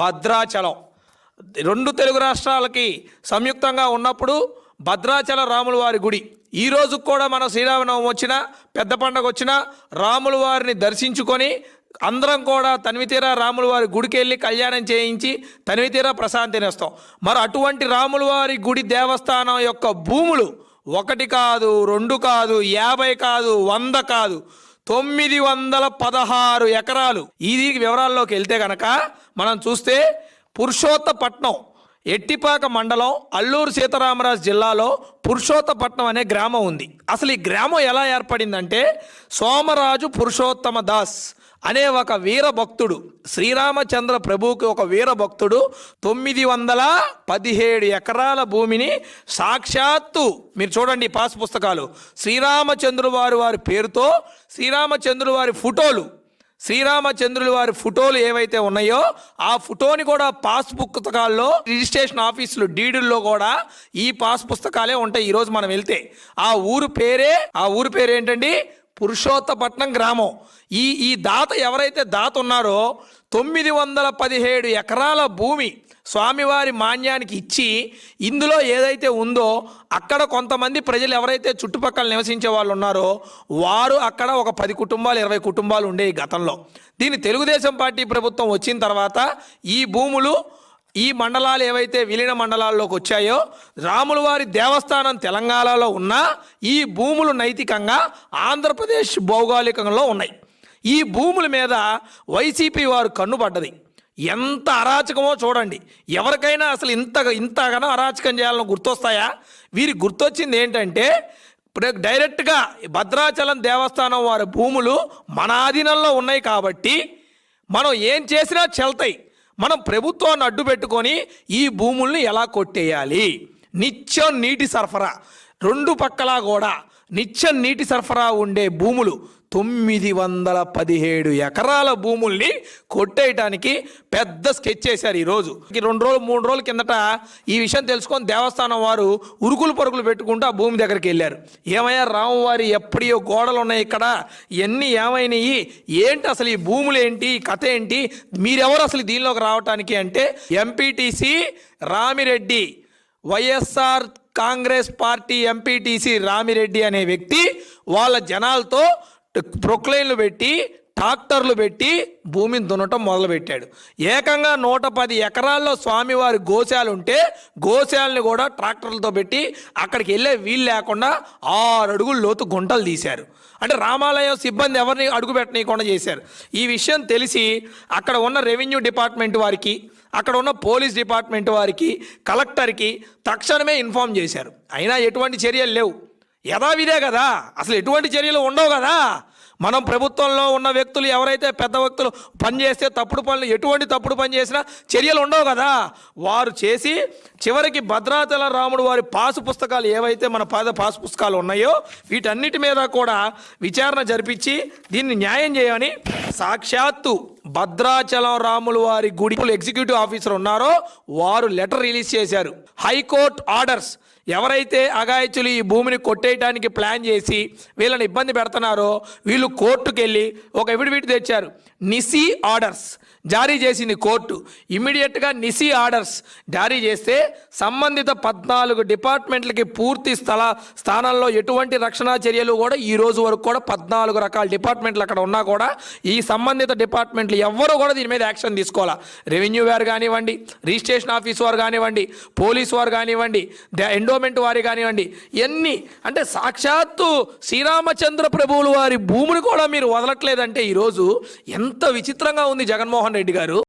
భద్రాచలం. రెండు తెలుగు రాష్ట్రాలకి సంయుక్తంగా ఉన్నప్పుడు భద్రాచల రాముల వారి గుడి. ఈ రోజు కూడా మన శ్రీరామనవమి వచ్చినా పెద్ద పండగ వచ్చినా రాముల వారిని దర్శించుకొని అందరం కూడా తనివితీరా రాముల వారి గుడికి వెళ్ళి కళ్యాణం చేయించి తనివితీరా ప్రశాంతిని ఇస్తాం మరి అటువంటి రాముల వారి గుడి దేవస్థానం యొక్క భూములు ఒకటి కాదు రెండు కాదు యాభై కాదు వంద కాదు. తొమ్మిది వందల పదహారు ఎకరాలు. ఇది వివరాల్లోకి వెళ్తే గనక మనం చూస్తే పురుషోత్తపట్నం ఎట్టిపాక మండలం అల్లూరు సీతారామరాజు జిల్లాలో పురుషోత్తపట్నం అనే గ్రామం ఉంది. అసలు ఈ గ్రామం ఎలా ఏర్పడిందంటే సోమరాజు పురుషోత్తమ దాస్ అనే ఒక వీర భక్తుడు శ్రీరామచంద్ర ప్రభువుకి ఒక వీర భక్తుడు తొమ్మిది వందల పదిహేడు ఎకరాల భూమిని సాక్షాత్తు మీరు చూడండి పాస్ పుస్తకాలు. శ్రీరామచంద్రుడు వారి వారి పేరుతో శ్రీరామచంద్రుడు వారి ఫోటోలు శ్రీరామచంద్రుల వారి ఫోటోలు ఏవైతే ఉన్నాయో ఆ ఫోటోని కూడా పాస్ పుస్తకాల్లో రిజిస్ట్రేషన్ ఆఫీసులు డీడుల్లో కూడా ఈ పాస్ పుస్తకాలే ఉంటాయి. ఈరోజు మనం వెళ్తే ఆ ఊరు పేరే ఆ ఊరు పేరు ఏంటండి పురుషోత్తపట్నం గ్రామం. ఈ ఈ దాత ఎవరైతే దాత ఉన్నారో తొమ్మిది వందల పదిహేడు ఎకరాల భూమి స్వామివారి మాన్యానికి ఇచ్చి ఇందులో ఏదైతే ఉందో అక్కడ కొంతమంది ప్రజలు ఎవరైతే చుట్టుపక్కల నివసించే వాళ్ళు ఉన్నారో వారు అక్కడ ఒక పది కుటుంబాలు ఇరవై కుటుంబాలు ఉండేవి గతంలో. దీని తెలుగుదేశం పార్టీ ప్రభుత్వం వచ్చిన తర్వాత ఈ భూములు ఈ మండలాలు ఏవైతే విలీన మండలాల్లోకి వచ్చాయో రాముల వారి దేవస్థానం తెలంగాణలో ఉన్న ఈ భూములు నైతికంగా ఆంధ్రప్రదేశ్ భౌగోళికంలో ఉన్నాయి. ఈ భూముల మీద వైసీపీ వారు కన్నుపడ్డది ఎంత అరాచకమో చూడండి. ఎవరికైనా అసలు ఇంత ఇంతగానో అరాచకం చేయాలని గుర్తొస్తాయా? వీరికి గుర్తొచ్చింది ఏంటంటే డైరెక్ట్గా భద్రాచలం దేవస్థానం వారి భూములు మన ఆధీనంలో ఉన్నాయి కాబట్టి మనం ఏం చేసినా చెల్తాయి. మనం ప్రభుత్వాన్ని అడ్డు పెట్టుకొని ఈ భూముల్ని ఎలా కొట్టేయాలి? నిత్యం నీటి సరఫరా. రెండు పక్కలా కూడా నిత్యం నీటి సరఫరా ఉండే భూములు తొమ్మిది వందల పదిహేడు ఎకరాల భూముల్ని కొట్టేయటానికి పెద్ద స్కెచ్ చేశారు ఈరోజు. ఈ రెండు రోజులు మూడు రోజుల కిందట ఈ విషయం తెలుసుకొని దేవస్థానం వారు ఉరుకులు పరుగులు పెట్టుకుంటూ ఆ భూమి దగ్గరికి వెళ్ళారు. ఏమయ్యా రామువారి ఎప్పుడో గోడలు ఉన్నాయి ఇక్కడ. ఇవన్నీ ఏమైనాయి? ఏంటి అసలు ఈ భూములు ఏంటి? కథ ఏంటి? మీరెవరు అసలు దీనిలోకి రావటానికి అంటే MPTC Ramireddy YSR Congress party MPTC Ramireddy అనే వ్యక్తి వాళ్ళ జనాలతో ప్రొక్లైన్లు పెట్టి ట్రాక్టర్లు పెట్టి భూమిని దున్నటం మొదలుపెట్టాడు. ఏకంగా నూట పది ఎకరాల్లో స్వామివారి గోశాలు ఉంటే గోశాలని కూడా ట్రాక్టర్లతో పెట్టి అక్కడికి వెళ్ళే వీలు లేకుండా ఆరు అడుగులు లోతు గుంటలు తీశారు. అంటే రామాలయం సిబ్బంది ఎవరిని అడుగు పెట్టనీయకుండా చేశారు. ఈ విషయం తెలిసి అక్కడ ఉన్న రెవెన్యూ డిపార్ట్మెంట్ వారికి అక్కడ ఉన్న పోలీస్ డిపార్ట్మెంట్ వారికి కలెక్టర్కి తక్షణమే ఇన్ఫామ్ చేశారు. అయినా ఎటువంటి చర్యలు లేవు. యథావిదే కదా. అసలు ఎటువంటి చర్యలు ఉండవు కదా. మనం ప్రభుత్వంలో ఉన్న వ్యక్తులు ఎవరైతే పెద్ద వ్యక్తులు పనిచేస్తే తప్పుడు పనులు ఎటువంటి తప్పుడు పని చేసినా చర్యలు ఉండవు కదా. వారు చేసి చివరికి భద్రాచల రాముడు వారి పాసు పుస్తకాలు ఏవైతే మన పాద పాసు పుస్తకాలు ఉన్నాయో వీటన్నిటి మీద కూడా విచారణ జరిపించి దీన్ని న్యాయం చేయమని సాక్షాత్తు భద్రాచలం రాములు వారి గుడి ఎగ్జిక్యూటివ్ ఆఫీసర్ ఉన్నారో వారు లెటర్ రిలీజ్ చేశారు. హైకోర్టు ఆర్డర్స్ ఎవరైతే అఘాయిచులు ఈ భూమిని కొట్టేయడానికి ప్లాన్ చేసి వీళ్ళని ఇబ్బంది పెడుతున్నారో వీళ్ళు కోర్టుకు వెళ్ళి ఒక ఎవిడివిట్ తెచ్చారు. నిసి ఆర్డర్స్. జారీ చేసింది కోర్టు. ఇమ్మీడియట్గా నిసి ఆర్డర్స్ జారీ చేస్తే సంబంధిత పద్నాలుగు డిపార్ట్మెంట్లకి పూర్తి స్థల స్థానాల్లో ఎటువంటి రక్షణ చర్యలు కూడా ఈ రోజు వరకు కూడా పద్నాలుగు రకాల డిపార్ట్మెంట్లు అక్కడ ఉన్నా కూడా ఈ సంబంధిత డిపార్ట్మెంట్లు ఎవ్వరూ కూడా దీని మీద యాక్షన్ తీసుకోవాలా. రెవెన్యూ వారు కానివ్వండి రిజిస్ట్రేషన్ ఆఫీస్ వారు కానివ్వండి పోలీస్ వారు కానివ్వండి ఎండో ఎండోమెంట్ వారి కానివ్వండి ఎన్ని అంటే సాక్షాత్తు శ్రీరామచంద్ర ప్రభువులు వారి భూమిని కూడా మీరు వదలట్లేదంటే ఈరోజు ఎంత విచిత్రంగా ఉంది జగన్మోహన్ రెడ్డి గారు.